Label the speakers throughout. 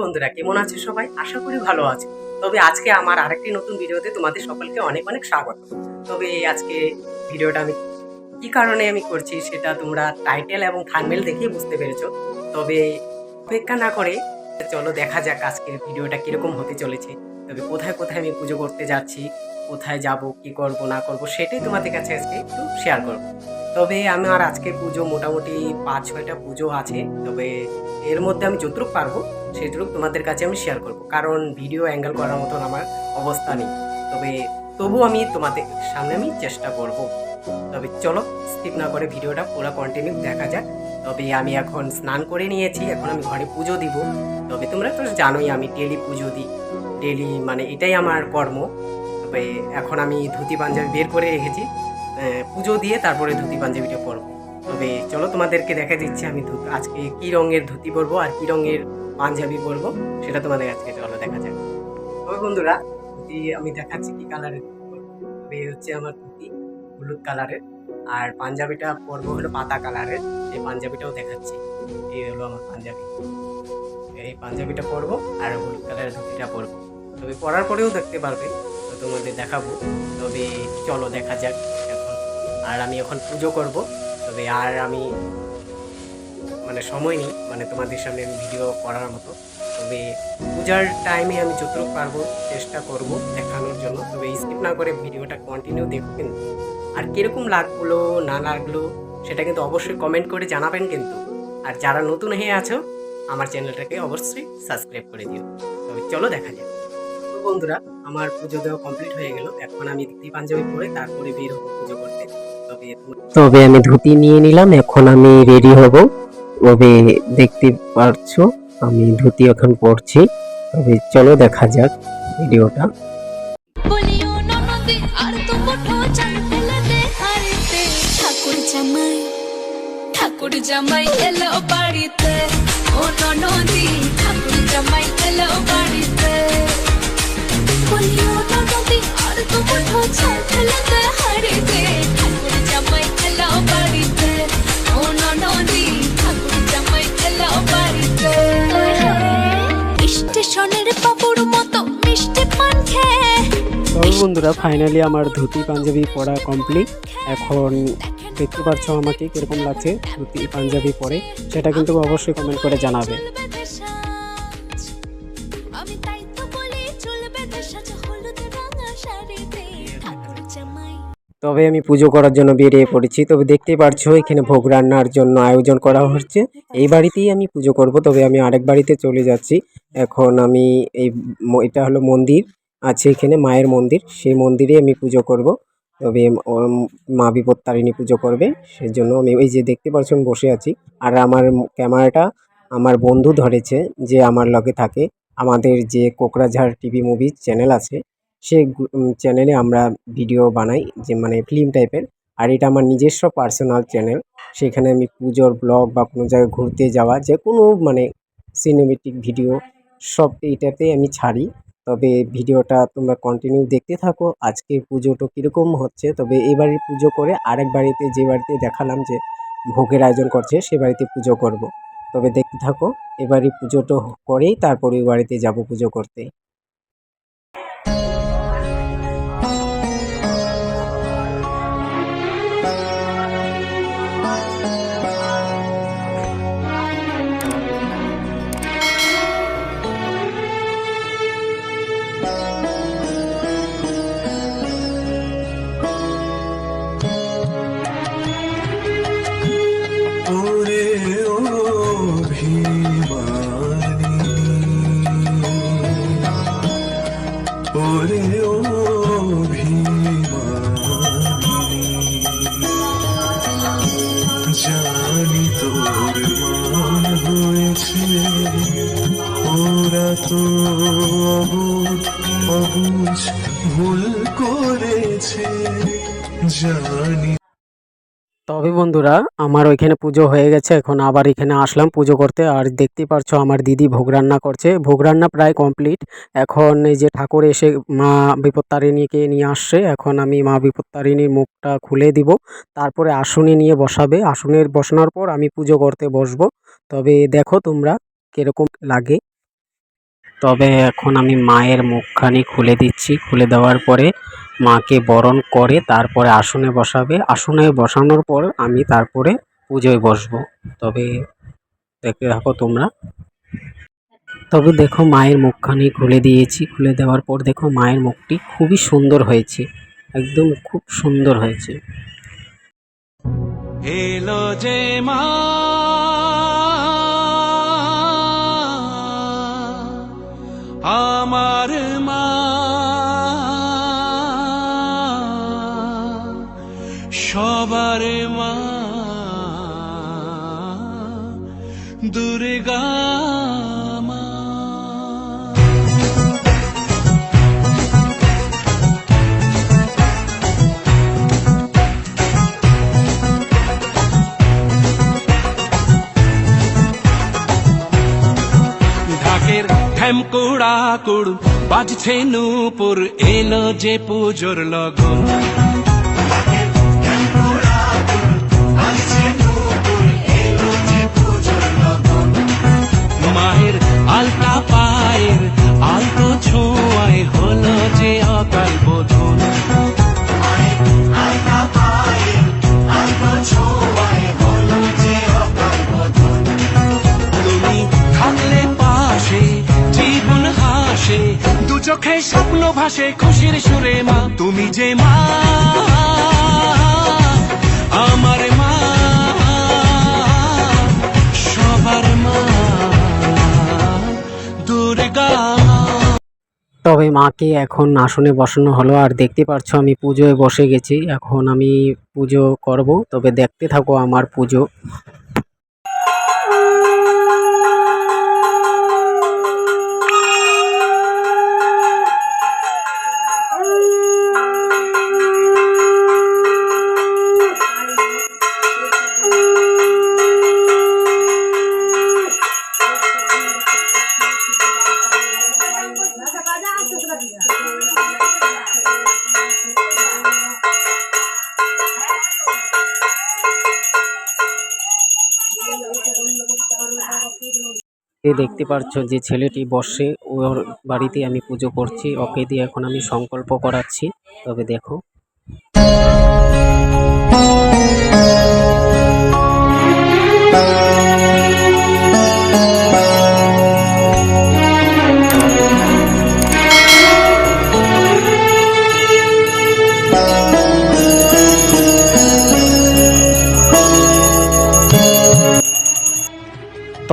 Speaker 1: বন্ধুরা, কেমন আছে সবাই? আশা করি ভালো আছে। তবে আজকে আমার আরেকটি নতুন ভিডিওতে তোমাদের সকলকে অনেক অনেক স্বাগত। তবে আজকে ভিডিওটা আমি কি কারণে আমি করছি সেটা তোমরা টাইটেল এবং থানমেল দেখেই বুঝতে পেরেছ। তবে অপেক্ষা না করে চলো দেখা যাক আজকের ভিডিওটা কীরকম হতে চলেছে। তবে কোথায় কোথায় আমি পুজো করতে যাচ্ছি, কোথায় যাব, কি করব, না করব, সেটাই তোমাদের কাছে আজকে একটু শেয়ার করব। তবে আমার আজকের পুজো মোটামুটি পাঁচ, ছয়টা পুজো আছে, তবে এর মধ্যে আমি যতটুকু পারব, সেটুকু তোমাদের কাছে আমি শেয়ার করব। কারণ ভিডিও অ্যাঙ্গেল করার মতন আমার অবস্থা নেই। তবে তবু আমি তোমাদের সামনে আমি চেষ্টা করব। তবে চলো স্কিপ না করে ভিডিওটা পুরো কন্টিনিউ দেখা যাক। তবে আমি এখন স্নান করে নিয়েছি, এখন আমি ঘরে পুজো দিব। তবে তোমরা তো জানোই আমি ডেলি পুজো দিই। ডেলি মানে এটাই আমার কর্ম। তবে এখন আমি ধুতি পাঞ্জাবি বের করে রেখেছি। পুজো দিয়ে তারপরে ধুতি পাঞ্জাবিটা পরবো। তবে চলো তোমাদেরকে দেখা দিচ্ছি আমি আজকে কি রঙের ধুতি পরবো আর কি রঙের পাঞ্জাবি পরবো। সেটা তোমাদের আজকে চলো দেখা যাক। তবে বন্ধুরা আমি দেখাচ্ছি কি কালারের। তবে হচ্ছে আমার ধুতি, হলুদ কালারের আর পাঞ্জাবিটা পরবো হলো পাতা কালারের, সেই পাঞ্জাবিটাও দেখাচ্ছি। এই হলো আমার পাঞ্জাবি। এই পাঞ্জাবিটা পরবো আর হলুদ কালারের ধুতিটা পরবো। তবে পরার পরেও দেখতে পারবে, তো তোমাদের দেখাবো। তবে চলো দেখা যাক এখন। আর আমি এখন পুজো করব, তবে আর আমি মানে সময় নেই মানে তোমাদের সামনে আমি ভিডিও করার মতো। তবে পূজার টাইমে আমি যতটুকু পারব চেষ্টা করব দেখানোর জন্য। তবে স্কিপ না করে ভিডিওটা কন্টিনিউ দেখো কিন্তু আর কীরকম লাগল, না লাগল, সেটা কিন্তু অবশ্যই কমেন্ট করে জানাবেন কিন্তু। আর যারা নতুন হয়ে আছো, আমার চ্যানেলটাকে অবশ্যই সাবস্ক্রাইব করে দিও। তবে চলো দেখা যাক। তো বন্ধুরা, আমার পুজো দেওয়া কমপ্লিট হয়ে গেল। এখন আমি ধুতি পাঞ্জাবি পরে তারপরে বের হব পুজো করতে। তবে তবে আমি ধুতি নিয়ে নিলাম, এখন আমি রেডি হব। তবে দেখতে পারছ, আমি ধুতি এখন পরছি। তবে চলো দেখা যাক ভিডিওটা।
Speaker 2: ঠাকুর জামাই এলো বাড়িতে। ও ননদি, ঠাকুর জামাই এলো বাড়িতে। ননদি, আর তো ও ননদি, ঠাকুর স্টেশনের বাবুর মতো মিষ্টি
Speaker 1: বন্ধুরা ফাইনালি আমার ধুতি পাঞ্জাবি পরা কমপ্লিট এখন দেখতে পাচ্ছ আমাকে কীরকম লাগছে ধুতি পাঞ্জাবি পরে সেটা কিন্তু অবশ্যই কমেন্ট করে জানাবে। তবে আমি পুজো করার জন্য বেরিয়ে পড়েছি তবে দেখতেই পারছ এখানে ভোগ রান্নার জন্য আয়োজন করা হচ্ছে। এই বাড়িতেই আমি পুজো করব তবে আমি আরেক বাড়িতে চলে যাচ্ছি। এখন আমি এই এটা হলো মন্দির আছে এখানে মায়ের মন্দির সেই মন্দিরে আমি পুজো করব। তবে মা বিপত্তারিণী পুজো করবে, সেজন্য আমি ওই যে দেখতে পাচ্ছ আমি বসে আছি। আর আমার ক্যামেরাটা আমার বন্ধু ধরেছে যে আমার লগে থাকে। আমাদের যে কোকরাঝাড় টিভি মুভি চ্যানেল আছে, সে চ্যানেলে আমরা ভিডিও বানাই, যে মানে ফিল্ম টাইপের। আর এটা আমার নিজস্ব পার্সোনাল চ্যানেল, সেখানে আমি পুজোর ব্লগ বা কোনো জায়গায় ঘুরতে যাওয়া, যে কোনো মানে সিনেমেটিক ভিডিও, সব এইটাতে আমি ছাড়ি। তবে ভিডিওটা তোমরা কন্টিনিউ দেখতে থাকো। আজকের পুজোটা কীরকম হচ্ছে? তবে এবারের পুজো করে আরেক বাড়িতে যে বাড়িতে দেখালাম যে ভোগের আয়োজন করছে, সে বাড়িতে পুজো করব। তবে দেখতে থাকো এবারে পুজোটা করেই তারপরে ওই বাড়িতে যাব পুজো করতে।
Speaker 3: করেছে জানি।
Speaker 1: তবে বন্ধুরা, আমার ওইখানে পুজো হয়ে গেছে, এখন আবার এখানে আসলাম পুজো করতে। আর দেখতে পারছ, আমার দিদি ভোগ রান্না করছে। ভোগ রান্না প্রায় কমপ্লিট এখন এই যে ঠাকুর এসে মা বিপত্তারিণীকে নিয়ে আসছে, এখন আমি মা বিপত্তারিণীর মুখটা খুলে দিব। তারপরে আসনে নিয়ে বসাবে। আসনের বসানোর পর আমি পুজো করতে বসবো। তবে দেখো তোমরা কীরকম লাগে। তবে এখন আমি মায়ের মুখখানি খুলে দিচ্ছি। খুলে দেওয়ার পরে মাকে বরণ করে, তারপরে আসনে বসাবে। আসনে বসানোর পর আমি তারপরে পুজোয় বসবো। তবে দেখতে থাকো তোমরা। তবে দেখো মায়ের মুখখানি খুলে দিয়েছি। খুলে দেওয়ার পর দেখো মায়ের মুখটি খুবই সুন্দর হয়েছে। একদম খুব সুন্দর হয়েছে।
Speaker 4: এলো যে মা আমার ঠ্যামকুড়া কুড় বাজছে নূপুর এলো যে পুজোর লগন। ভাসে খুশির সুরে মা। তুমি যে মা, আমার মা, সবার মা। দুর্গা
Speaker 1: তবে মাকে এখন আসনে বসানো হলো, আর দেখতে পাচ্ছ আমি পুজোয় বসে গেছি। এখন আমি পুজো করব, তবে দেখতে থাকো আমার পুজো। এ দেখতে পাচ্ছ যে ছেলেটি বসে ওর বাড়িতে আমি পুজো করছি। ওকে দিয়ে এখন আমি সংকল্প করাচ্ছি। তবে দেখো।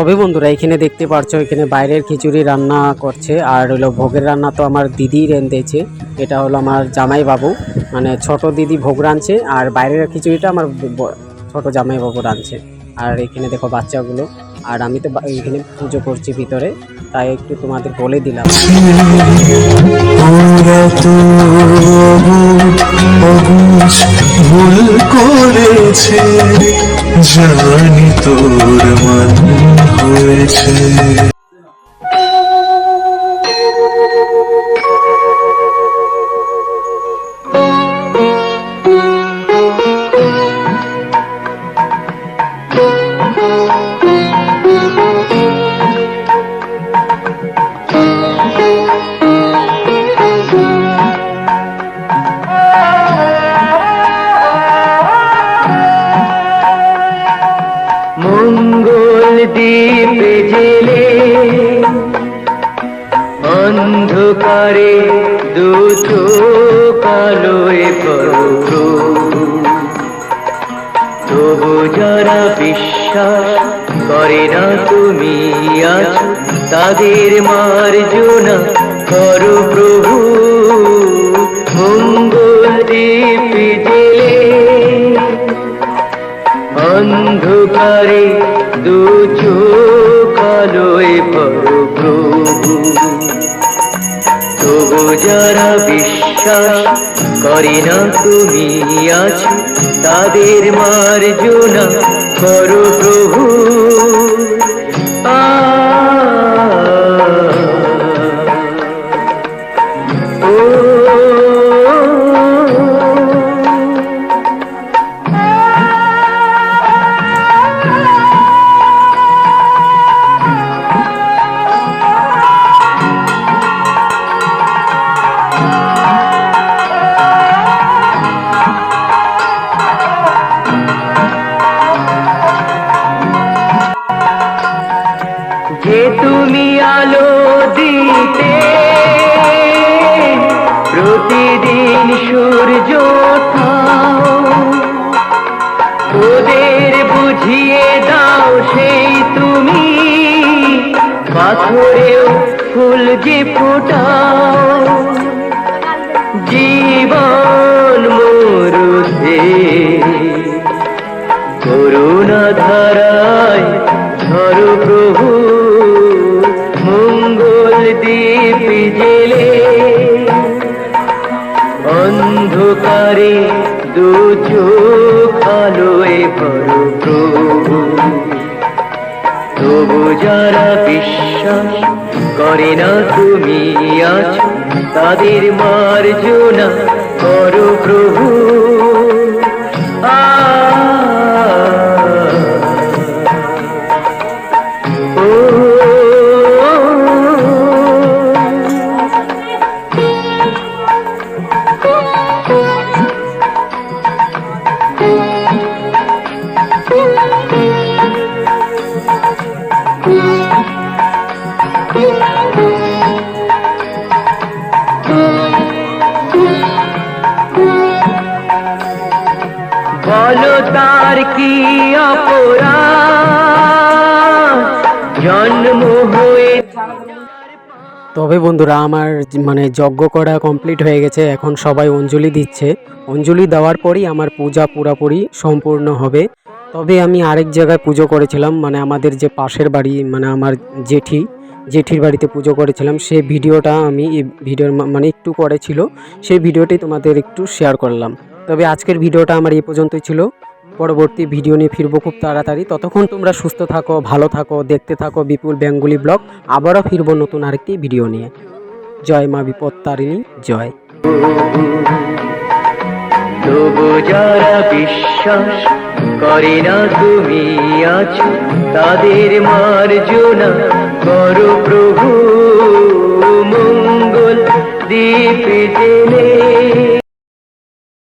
Speaker 1: তবে বন্ধুরা, এখানে দেখতে পাচ্ছ এখানে বাইরের খিচুড়ি রান্না করছে। আর হলো ভোগের রান্না তো আমার দিদি রেঁধেছে। এটা হলো আমার জামাই বাবু মানে ছোট দিদি ভোগ রাঁধছে, আর বাইরের খিচুড়িটা আমার ছোট জামাই বাবু রাঁধছে। আর এখানে দেখো বাচ্চাগুলো। আর আমি তো এখানে পুজো করছি ভিতরে, তাই একটু তোমাদের বলে দিলাম।
Speaker 3: জানি তোর মান। হয়েছে
Speaker 5: অন্ধকারে দুটো কালোয় প্রভু তবু যারা বিশ্বাস করে না তুমি আছো তাদের মার্জনা করো প্রভু। অন্ধকারে দু চোখ আলোয় প্রভু তবু যারা বিশ্বাস করে না তুমি আছো তাদের মার্জনা করো প্রভু। আ। তুমি আলো দিতে প্রতিদিন সূর্য তোদের বুঝিয়ে দাও সেই তুমি পাথরেও ফুল যে ফোটাও। করে না তুমি আছো তাদের মার্জনা করো প্রভু। আ ও কি জন্ম
Speaker 1: তবে বন্ধুরা, আমার মানে যজ্ঞ করা কমপ্লিট হয়ে গেছে। এখন সবাই অঞ্জলি দিচ্ছে। অঞ্জলি দেওয়ার পরই আমার পূজা পুরাপুরি সম্পূর্ণ হবে। তবে আমি আরেক জায়গায় পুজো করেছিলাম মানে আমাদের যে পাশের বাড়ি মানে আমার জেঠি, জেঠির বাড়িতে পুজো করেছিলাম। সেই ভিডিওটা আমি ভিডিওর মানে একটু পরে ছিল। সেই ভিডিওটি তোমাদের একটু শেয়ার করলাম। তবে আজকের ভিডিওটা আমার এই পর্যন্তই ছিল। পরবর্তী ভিডিও নিয়ে ফিরবো খুব তাড়াতাড়ি। ততক্ষণ তোমরা সুস্থ থাকো, ভালো থাকো, দেখতে থাকো বিপুল বেঙ্গুলি ব্লগ। আবারও ফিরবো নতুন আরেকটি ভিডিও নিয়ে। জয় মা বিপদ তারিণী জয়
Speaker 5: যারা বিশ্বাস করে না তুমি আছো, তাদের মার্জনা করো প্রভু। মঙ্গল দ্বীপ জেলে